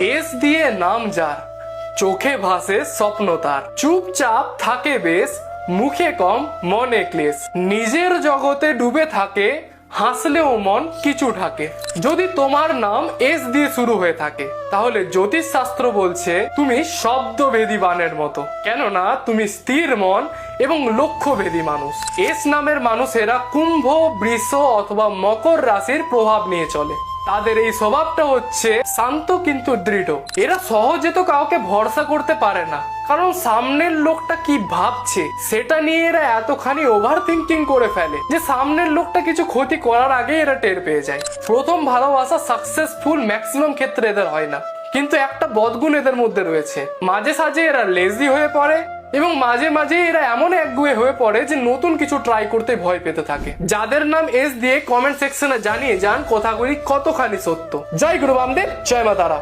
S দিয়ে নাম যার, চোখে ভাসে স্বপ্ন তার। চুপচাপ থাকে বেশ, মুখে কম, মনে ক্লেশ। নিজের জগতে ডুবে থাকে, হাসলেও মন কিছু থাকে যদি তোমার নাম এস দিয়ে শুরু হয়ে থাকে, তাহলে জ্যোতিষ শাস্ত্র বলছে তুমি শব্দভেদী বানের মতো। কেননা তুমি স্থির মন এবং লক্ষ্যভেদী মানুষ। এস নামের মানুষেরা কুম্ভ, বৃষ অথবা মকর রাশির প্রভাব নিয়ে চলে। তাদের এই স্বভাবটা হচ্ছে শান্ত কিন্তু দৃঢ়। এরা সহজে তো কাউকে ভরসা করতে পারে না। কারণ সামনের লোকটা কি ভাবছে, সেটা নিয়ে এরা এতখানি ওভার থিঙ্কিং করে ফেলে যে সামনের লোকটা কিছু ক্ষতি করার আগে এরা টের পেয়ে যায়। প্রথম ভালোবাসা সাকসেসফুল ম্যাক্সিমাম ক্ষেত্রে এদের হয় না। কিন্তু একটা বদগুণ এদের মধ্যে রয়েছে। মাঝে সাঝে এরা লেজি হয়ে পড়ে এবং মাঝে মাঝে এরা এমন একগুয়ে হয়ে পড়ে যে নতুন কিছু ট্রাই করতে ভয় পেতে থাকে। যাদের নাম এস দিয়ে কমেন্ট সেকশনে জানিয়ে যান কথাগুলি কতখানি সত্য। জয় গুরু বামদেব, জয় মা তারা।